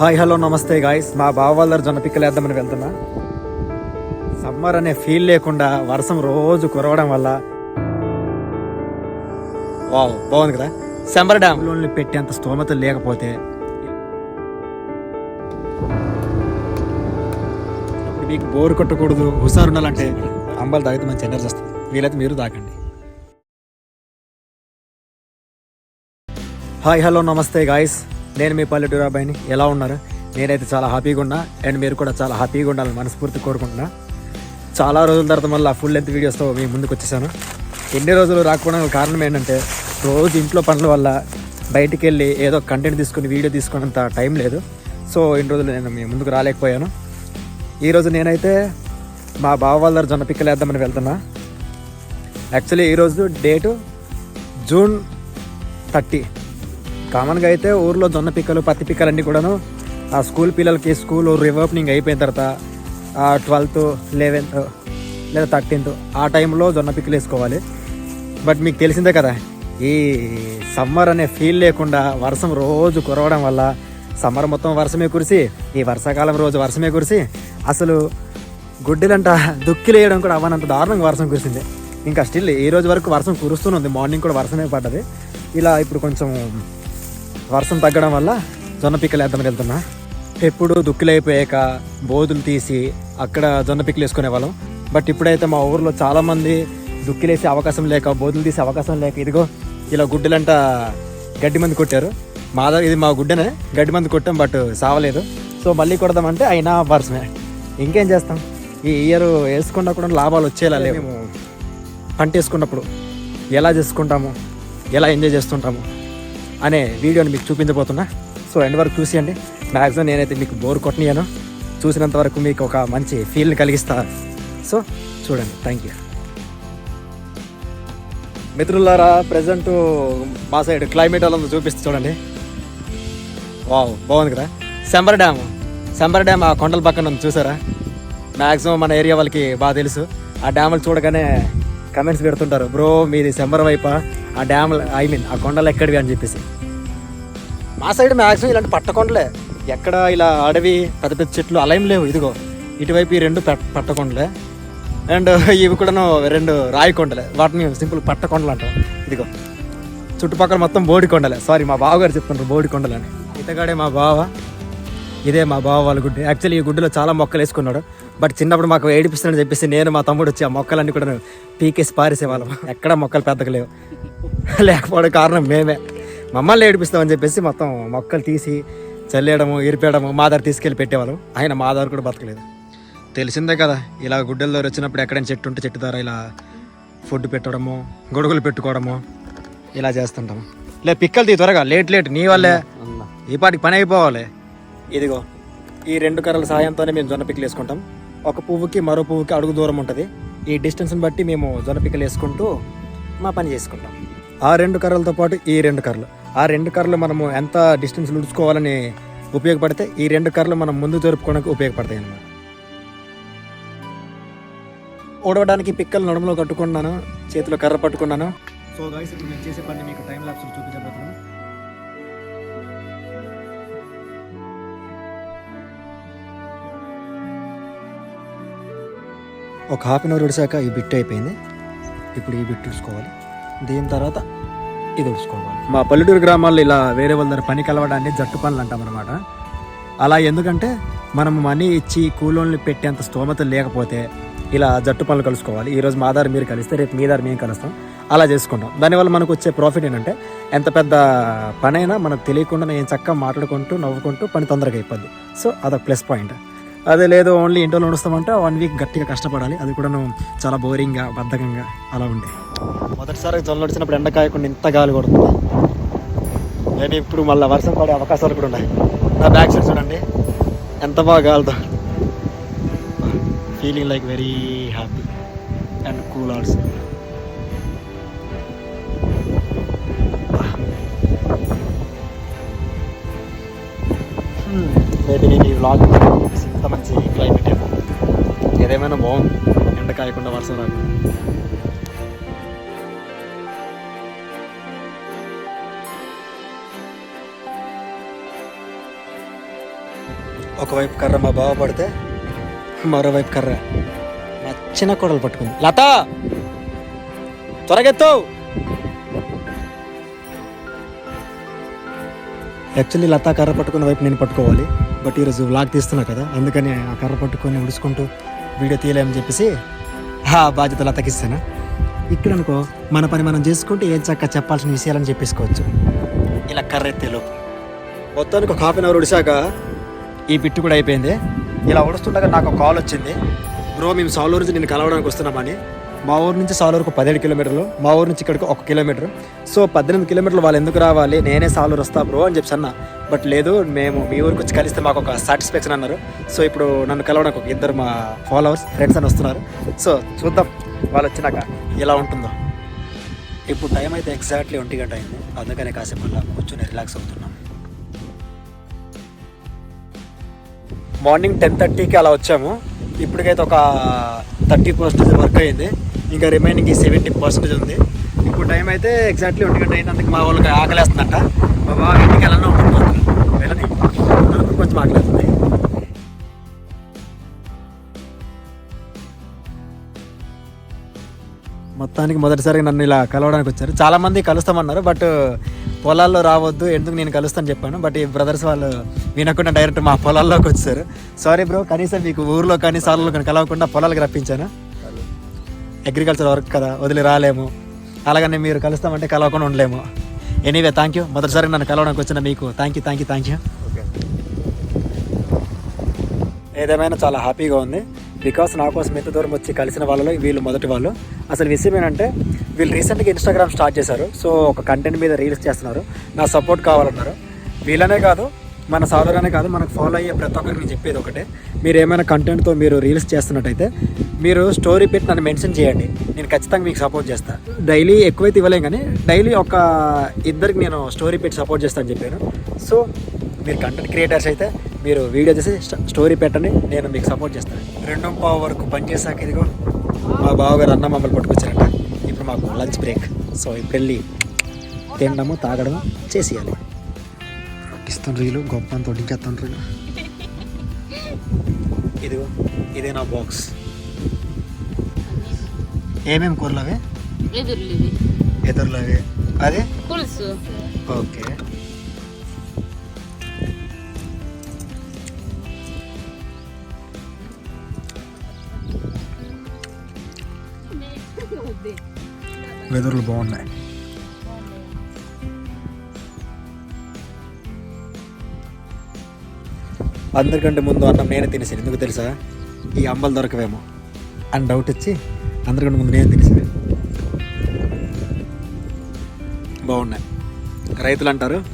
Hi hello నమస్తే guys మా బావ వాళ్ళ జొన్న పిక్కలు వేద్దామని వెళ్తున్నా. సమ్మర్ అనే ఫీల్ లేకుండా వర్షం రోజు కురవడం వల్ల వావ్ బాగుంది కదా. సెంబర్ డ్యామ్. లోన్లు పెట్టేంత స్తోమత లేకపోతే ఇప్పుడు మీకు బోర్ కొట్టకూడదు హుషారు ఉండాలంటే అంబాలు తాగితే మంచి ఎనర్జీ వస్తుంది. వీలైతే మీరు తాకండి హాయ్ హలో నమస్తే గాయస్ నేను మీ పల్లెటూరు అబ్బాయిని ఎలా ఉన్నారు? నేనైతే చాలా హ్యాపీగా ఉన్నా. అండ్ మీరు కూడా చాలా హ్యాపీగా ఉండాలని మనస్ఫూర్తి కోరుకుంటున్నా. చాలా రోజుల తర్వాత మళ్ళీ ఫుల్ లెంత్ వీడియోస్తో మీ ముందుకు వచ్చేసాను. ఎన్ని రోజులు రాకపోవడానికి కారణం ఏంటంటే రోజు ఇంట్లో పనుల వల్ల బయటికి వెళ్ళి ఏదో కంటెంట్ తీసుకుని వీడియో తీసుకునేంత టైం లేదు. సో ఇన్ని రోజులు నేను మీ ముందుకు రాలేకపోయాను. ఈరోజు నేనైతే మా బావ వాళ్ళ జొన్న పిక్కలు వేద్దామని వెళ్తున్నా. యాక్చువల్లీ ఈరోజు డేటు జూన్ థర్టీ. కామన్గా అయితే ఊర్లో జొన్న పిక్కలు పత్తి పిక్కలు అన్నీ కూడాను ఆ స్కూల్ పిల్లలకి స్కూల్ రివర్పనింగ్ అయిపోయిన తర్వాత ట్వెల్త్ లెవెన్త్ లేదా థర్టీన్త్ ఆ టైంలో జొన్న పిక్కలు వేసుకోవాలి. బట్ మీకు తెలిసిందే కదా ఈ సమ్మర్ అనే ఫీల్ లేకుండా వర్షం రోజు కురవడం వల్ల సమ్మర్ మొత్తం వర్షమే కురిసి ఈ వర్షాకాలం రోజు వర్షమే కురిసి అసలు గుడ్డిలంట దుక్కిలేయడం కూడా అవ్వనంత దారుణంగా వర్షం కురిసింది. ఇంకా స్టిల్ ఈ రోజు వరకు వర్షం కురుస్తూనే ఉంది. మార్నింగ్ కూడా వర్షమే పడ్డది. ఇలా ఇప్పుడు కొంచెం వర్షం తగ్గడం వల్ల జొన్న పిక్కలు వేద్దామని వెళ్తున్నా. ఎప్పుడు దుక్కులు అయిపోయాక బోధులు తీసి అక్కడ జొన్న పిక్కలు వేసుకునే వాళ్ళం బట్ ఇప్పుడైతే మా ఊర్లో చాలా మంది దుక్కిలేసే అవకాశం లేక బోధులు తీసే అవకాశం లేక ఇదిగో ఇలా గుడ్డలంట గడ్డి మంది కొట్టారు. మా ఇది మా గుడ్డనే గడ్డి మంది కొట్టాం బట్ సావలేదు. సో మళ్ళీ కొడదామంటే అయినా వర్షమే. ఇంకేం చేస్తాం? ఈ ఇయర్ వేసుకున్నా కూడా లాభాలు వచ్చేలా లేవు. పంట వేసుకున్నప్పుడు ఎలా చేసుకుంటాము? ఎలా ఎంజాయ్ చేస్తుంటాము? అనే వీడియోని మీకు చూపించబోతున్నా. సో ఎండ్ వరకు చూసేయండి. మ్యాక్సిమం నేనైతే మీకు బోర్ కొట్టనియాను. చూసినంత వరకు మీకు ఒక మంచి ఫీల్ని కలిగిస్తా. సో చూడండి. థ్యాంక్ యూ మిత్రులారా ప్రజెంట్ మా సైడ్ క్లైమేట్ అలా చూపిస్తే చూడండి. వావ్ బాగుంది కదా. సెంబర్ డ్యామ్ సెంబర్ డ్యామ్ ఆ కొండల పక్కన ఉంది చూసారా? మ్యాక్సిమం మన ఏరియా వాళ్ళకి బాగా తెలుసు. ఆ డ్యాములు చూడగానే కమెంట్స్ పెడుతుంటారు. బ్రో మీది సెంబర్ వైపా? ఆ డ్యామ్లు ఐ మీన్ ఆ కొండలు ఎక్కడివి అని చెప్పేసి. మా సైడ్ మ్యాక్సిమం ఇలాంటి పట్టకొండలే ఎక్కడ ఇలా అడవి పెద్ద పెద్ద చెట్లు అలా ఏం లేవు. ఇదిగో ఇటువైపు ఈ రెండు పట్టకొండలే అండ్ ఇవి కూడాను రెండు రాయి కొండలే. వాటిని సింపుల్ పట్టకొండలు అంటాం. ఇదిగో చుట్టుపక్కల మొత్తం బోడి కొండలే. సారీ మా బావగారు చెప్తున్నారు బోడి కొండలని. అని ఇతగాడే మా బావ. ఇదే మా బావ వాళ్ళ గుడ్డి. యాక్చువల్లీ ఈ గుడ్డులో చాలా మొక్కలు వేసుకున్నాడు. బట్ చిన్నప్పుడు మాకు ఏడిపిస్తానని చెప్పేసి నేను మా తమ్ముడు వచ్చి ఆ మొక్కలన్నీ కూడా పీకేసి పారేసేవాళ్ళం. ఎక్కడ మొక్కలు పెద్దగలేవు లేకపోవడం కారణం మేమే. మమ్మల్ని ఏడిపిస్తామని చెప్పేసి మొత్తం మొక్కలు తీసి చల్లేయడము ఇరిపేయడము మా దగ్గర తీసుకెళ్ళి పెట్టేవాళ్ళం. ఆయన మా దగ్గర కూడా బతకలేదు. తెలిసిందే కదా ఇలా గుడ్డల దగ్గర వచ్చినప్పుడు ఎక్కడైనా చెట్టు ఉంటే చెట్టు ద్వారా ఇలా ఫుడ్ పెట్టడము గొడుగులు పెట్టుకోవడము ఇలా చేస్తుంటాము లే పిక్కలు తీ త్వరగా లేట్ లేట్ నీ వల్లే. ఈ పాటికి పని అయిపోవాలి. ఇదిగో ఈ రెండు కర్రల సాయంతోనే మేము జొన్న పిక్కలు వేసుకుంటాం. ఒక పువ్వుకి మరో పువ్వుకి అడుగు దూరం ఉంటుంది. ఈ డిస్టెన్స్ని బట్టి మేము జొన్న పిక్కలు వేసుకుంటూ మా పని చేసుకుంటాం. ఆ రెండు కర్రలతో పాటు ఈ రెండు కర్రలు. ఆ రెండు కర్రలు మనము ఎంత డిస్టెన్స్ ఉడుచుకోవాలని ఉపయోగపడితే ఈ రెండు కర్రలు మనం ముందు జరుపుకోవడానికి ఉపయోగపడతాయి అన్నమాట. ఊడవడానికి పిక్కలు నడుములో కట్టుకున్నాను చేతిలో కర్ర పట్టుకున్నాను. సో ఇప్పుడు నేను చేసే పని మీకు టైం లాప్స్ చూపించబోతున్నాను. ఒక హాఫ్ అన్ అవర్ ఉడిసాక ఈ బిట్ అయిపోయింది. ఇప్పుడు ఈ బిట్ ఉడుచుకోవాలి దీని తర్వాత ఇది ఉడుచుకోవాలి మా పల్లెటూరు గ్రామాల్లో ఇలా వేరే వాళ్ళ దగ్గర పని కలవడాన్ని జట్టు పనులు అంటాం అనమాట అలా ఎందుకంటే మనం మనీ ఇచ్చి కూలోన్లు పెట్టేంత స్తోమత లేకపోతే ఇలా జట్టు పనులు కలుసుకోవాలి. ఈరోజు మా దారి మీరు కలిస్తే రేపు మీ దారి మేము కలుస్తాం. అలా చేసుకుంటాం. దానివల్ల మనకు వచ్చే ప్రాఫిట్ ఏంటంటే ఎంత పెద్ద పనైనా మనకు తెలియకుండా నేను చక్కగా మాట్లాడుకుంటూ నవ్వుకుంటూ పని తొందరగా అయిపోద్ది. సో అదొక ప్లస్ పాయింట్ అదే లేదు ఓన్లీ ఇంట్లో నడుస్తామంటే వన్ వీక్ గట్టిగా కష్టపడాలి. అది కూడా చాలా బోరింగ్గా బద్ధకంగా అలా ఉండే. మొదటిసారి జొన్న నడిచినప్పుడు ఎండ కాయకుండా ఇంత గాలి కొడుతుంది. నేను ఇప్పుడు మళ్ళీ వర్షం పడే అవకాశాలు కూడా ఉన్నాయి. నా బ్యాక్ సైడ్ చూడండి. ఎంత బాగా గాలితో. Feeling like very happy and cool also maybe నేను ఈ అంత మంచి క్లైమేట్ ఏమో. ఏదేమైనా బాగుంది. ఎండ కాయకుండా వర్షం రాదు. ఒకవైపు కర్ర మా బావ పడితే మరోవైపు కర్ర మా చిన్న కోడలు పట్టుకుంది. లత! త్వరగెత్తు! యాక్చువల్లీ లతా కర్ర పట్టుకున్న వైపు నేను పట్టుకోవాలి. బట్ ఈరోజు వ్లాగ్ తీస్తున్నా కదా అందుకని ఆ కర్ర పట్టుకొని ఉడుచుకుంటూ వీడియో తీయలేమని చెప్పేసి ఆ బాధ్యతలు అతకిస్తాను ఇక్కడ అనుకో మన పని మనం చేసుకుంటే ఏం చక్క చెప్పాల్సిన విషయాలని చెప్పేసుకోవచ్చు. ఇలా కర్ర మొత్తానికి ఒక హాఫ్ అన్ అవర్ ఉడిశాక ఈ బిట్టు కూడా అయిపోయింది. ఇలా ఉడుస్తుండగా నాకు ఒక కాల్ వచ్చింది. బ్రో మేము సాలూరు నుంచి నేను కలవడానికి వస్తున్నామని. మా ఊరు నుంచి సాలూరుకు పదిహేడు కిలోమీటర్లు మా ఊరు నుంచి ఇక్కడికి ఒక కిలోమీటర్. సో పద్దెనిమిది కిలోమీటర్లు వాళ్ళు ఎందుకు రావాలి? నేనే సాలూరు వస్తా బ్రో అని చెప్పి అన్న బట్ లేదు మేము మీ ఊరికి వచ్చి కలిస్తే మాకు ఒక సాటిస్ఫాక్షన్ అన్నారు. సో ఇప్పుడు నన్ను కలవడానికి ఒక ఇద్దరు మా ఫాలోవర్స్ ఫ్రెండ్స్ అని వస్తున్నారు. సో చూద్దాం వాళ్ళు వచ్చినాక ఎలా ఉంటుందో. ఇప్పుడు టైం అయితే ఎగ్జాక్ట్లీ ఒంటి గంట అయింది. అందుకనే కాసేపు అలా కూర్చొని రిలాక్స్ అవుతున్నాం. మార్నింగ్ టెన్ థర్టీకి అలా వచ్చాము. ఇప్పటికైతే ఒక థర్టీ పర్సెంటేజ్ వర్క్ అయింది. ఇంకా రిమైనింగ్ సెవెంటీ పర్సెంటేజ్ ఉంది. ఇప్పుడు టైం అయితే ఎగ్జాక్ట్లీ ఒంటి గంట అయినందుకు మా వాళ్ళకి ఆకలేస్తుందంట. మా ఇంటికి వెళ్ళాలని ఉంటుంది వెళ్ళని. కొంచెం ఆకలేస్తుంది మొత్తానికి మొదటిసారి నన్ను ఇలా కలవడానికి వచ్చారు. చాలామంది కలుస్తామన్నారు బట్ పొలాల్లో రావద్దు ఎందుకు నేను కలుస్తాను చెప్పాను. బట్ ఈ బ్రదర్స్ వాళ్ళు వినకుండా డైరెక్ట్ మా పొలాల్లోకి వచ్చారు. సారీ బ్రో కనీసం మీకు ఊర్లో కానీ సార్లో కానీ కలవకుండా పొలాలకు రప్పించాను? అగ్రికల్చర్ వర్క్ కదా వదిలి రాలేము. అలాగని మీరు కలుస్తామంటే కలవకుండా ఉండలేము. ఎనీవే థ్యాంక్ యూ మొదటిసారి నన్ను కలవడానికి వచ్చిన మీకు. Thank you thank you thank you okay ఏదేమైనా చాలా హ్యాపీగా ఉంది. బికాస్ నా కోసం ఎంత దూరం వచ్చి కలిసిన వాళ్ళలో వీళ్ళు మొదటి వాళ్ళు. అసలు విషయం ఏంటంటే వీళ్ళు రీసెంట్గా ఇన్స్టాగ్రామ్ స్టార్ట్ చేశారు. సో ఒక కంటెంట్ మీద రీల్స్ చేస్తున్నారు. నా సపోర్ట్ కావాలన్నారు. వీళ్ళనే కాదు మన సాలరనే కాదు మనకు ఫాలో అయ్యే ప్రతి ఒక్కరికి నేను చెప్పేది ఒకటే. మీరు ఏమైనా కంటెంట్తో మీరు రీల్స్ చేస్తున్నట్టయితే మీరు స్టోరీ పెట్టి నన్ను మెన్షన్ చేయండి. నేను ఖచ్చితంగా మీకు సపోర్ట్ చేస్తాను డైలీ ఎక్కువైతే ఇవ్వలేం కానీ డైలీ ఒక ఇద్దరికి నేను స్టోరీ పెట్టి సపోర్ట్ చేస్తాను చెప్పాను. సో మీరు కంటెంట్ క్రియేటర్స్ అయితే మీరు వీడియో చేసి స్టోరీ పెట్టండి నేను మీకు సపోర్ట్ చేస్తాను రెండో పావు వరకు పనిచేసాక ఇదిగో మా బావగారు అన్న మమ్మల్ని పట్టుకొచ్చారంట. ఇప్పుడు మాకు లంచ్ బ్రేక్ సో ఇప్పుడు వెళ్ళి తినడము తాగడము చేసేయాలి. ఇస్తుండ్రీలు గొప్ప అంత వడ్డించేస్తుండ్రు ఇదిగో ఇదే నా బాక్స్ ఏమేమి కూరలు అవి? ఎదురులో అవి. అదే? పులుసు. ఓకే. వెదర్లు బాగున్నాయి. అందరికంటే ముందు అన్నం నేనే తినేసాను. ఎందుకు తెలుసా? ఈ అంబలు దొరకవేమో. అని డౌట్ వచ్చి అందరికంటే ముందు నేను తినేసాను. బాగున్నాయి. రైతులు అంటారు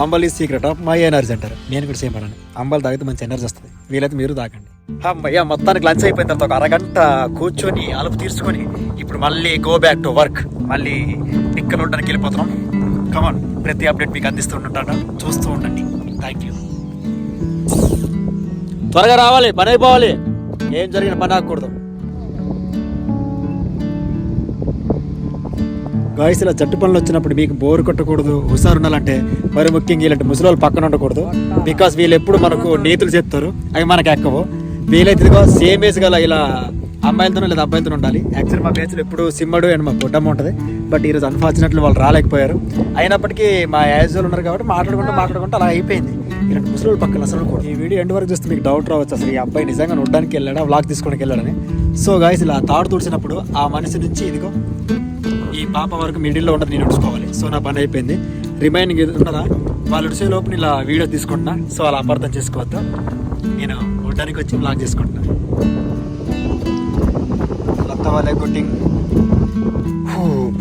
అంబల్ is secret of my energy అంటారు. నేను కూడా సేమ్ అన్నాను. అంబల్ తాగితే మంచి ఎనర్జీ వస్తుంది. వీలైతే మీరు తాగండి. అమ్మయ్య మొత్తానికి లంచ్ అయిపోయిన తర్వాత ఒక అరగంట కూర్చొని అలుపు తీర్చుకొని ఇప్పుడు మళ్ళీ గో బ్యాక్ టు వర్క్ మళ్ళీ టిక్కలు ఉండడానికి వెళ్ళిపోతున్నాం. కమాన్ ప్రతి అప్డేట్ మీకు అందిస్తూ ఉంటాను. చూస్తూ ఉండండి. థ్యాంక్ యూ త్వరగా రావాలి పని అయిపోవాలి. ఏం జరిగిన పని ఆగకూడదు. గాయస్ ఇలా జట్టు పనులు వచ్చినప్పుడు మీకు బోరు కొట్టకూడదు హుషారు ఉండాలంటే మరి ముఖ్యంగా ఇలాంటి ముసలి పక్కన ఉండకూడదు. బికాస్ వీళ్ళు ఎప్పుడు మనకు నీతులు చెప్తారు అవి మనకు ఎక్కవు. వీలైతే ఇదిగో సేమ్ ఏజ్ గల ఇలా అమ్మాయిలతో లేదా అబ్బాయిలతో ఉండాలి. యాక్చువల్లీ మా బ్యాచ్లో ఎప్పుడు సిమ్మడు అండ్ మా గుడ్డమ్మ ఉంటుంది. బట్ ఈరోజు అన్ఫార్చునేట్లీ వాళ్ళు రాలేకపోయారు. అయినప్పటికీ మా యాజ్ ఉన్నారు కాబట్టి మాట్లాడుకుంటూ మాట్లాడుకుంటూ అలా అయిపోయింది. ఇలాంటి ముసలి పక్కన అసలు కూడా ఈ వీడియో ఎండ్ వరకు చూస్తే మీకు డౌట్ రావచ్చు అసలు ఈ అబ్బాయి నిజంగా ఉండడానికి వెళ్ళాడా వ్లాగ్ తీసుకోవడానికి వెళ్ళాడని. సో గాయస్ ఇలా తాడు తుడిచినప్పుడు ఆ మనిషి నుంచి ఇదిగో ఈ పాప వరకు మిడిల్లో ఉండదు నేను ఉడుచుకోవాలి సో నా పని అయిపోయింది. రిమైనింగ్ ఉన్నదా? వాళ్ళు ఉడిసే లోపు ఇలా వీడియో తీసుకుంటున్నా. సో అలా అపార్థం చేసుకోవద్దు. నేను ఉండడానికి వచ్చి బ్లాగ్ చేసుకుంటున్నా. లత్త వాళ్ళే కొట్టింగ్.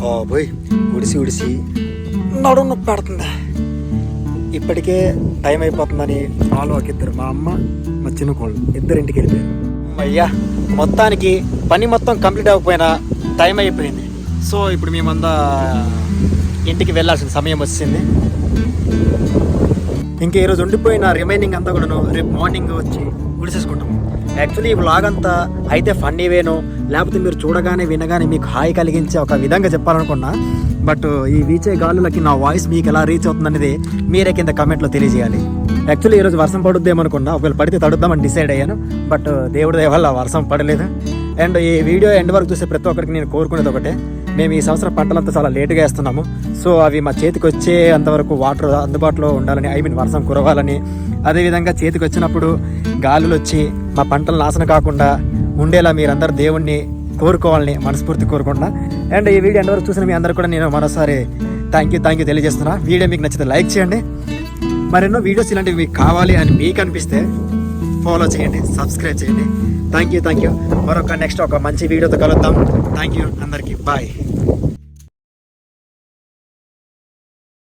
బాబోయ్ ఉడిసి ఉడిసి నడుము నొప్పి పడుతుంది ఇప్పటికే టైం అయిపోతుందని వాళ్ళు ఒక ఇద్దరు మా అమ్మ మా చిన్న కోళ్ళు ఇద్దరు ఇంటికి వెళ్ళిపోయారు. అయ్యా మొత్తానికి పని మొత్తం కంప్లీట్ అవ్వకపోయినా టైం అయిపోయింది. సో ఇప్పుడు మేమంతా ఇంటికి వెళ్ళాల్సిన సమయం వచ్చింది. ఇంకా ఈరోజు ఉండిపోయిన రిమైనింగ్ అంతా కూడాను రేపు మార్నింగ్ వచ్చి గుడిసేసుకుంటాం యాక్చువల్లీ ఈ బ్లాగ్ అంతా అయితే ఫన్నీ వేను లేకపోతే మీరు చూడగానే వినగానే మీకు హాయి కలిగించే ఒక విధంగా చెప్పాలనుకున్నా బట్ ఈ వీచే గాలులకి నా వాయిస్ మీకు ఎలా రీచ్ అవుతుందనేది మీరే కింద కమెంట్లో తెలియజేయాలి. యాక్చువల్లీ ఈరోజు వర్షం పడుద్దేమో అనుకున్నా ఒకవేళ పడితే తడుద్దామని డిసైడ్ అయ్యాను బట్ దేవుడి దయ వల్ల వర్షం పడలేదు. అండ్ ఈ వీడియో ఎండ్ వరకు చూసే ప్రతి ఒక్కరికి నేను కోరుకునేది ఒకటే మేము ఈ సంవత్సరం పంటలంతా చాలా లేటుగా వేస్తున్నాము. సో అవి మా చేతికి వచ్చే అంతవరకు వాటర్ అందుబాటులో ఉండాలని ఐ మీన్ వర్షం కురవాలని అదేవిధంగా చేతికి వచ్చినప్పుడు గాలులు వచ్చి మా పంటలు నాశనం కాకుండా ఉండేలా మీరందరూ దేవుణ్ణి కోరుకోవాలని మనస్ఫూర్తి కోరుకుంటున్నా. అండ్ ఈ వీడియో ఎంతవరకు చూసిన మీ అందరూ కూడా నేను మరోసారి థ్యాంక్ యూ థ్యాంక్ యూ తెలియజేస్తున్నా. వీడియో మీకు నచ్చితే లైక్ చేయండి. మరెన్నో వీడియోస్ ఇలాంటివి మీకు కావాలి అని మీకు అనిపిస్తే ఫాలో చేయండి సబ్స్క్రైబ్ చేయండి. థ్యాంక్ యూ థ్యాంక్ యూ మరొక నెక్స్ట్ ఒక మంచి వీడియోతో కలుద్దాం. థ్యాంక్ యూ అందరికీ. బాయ్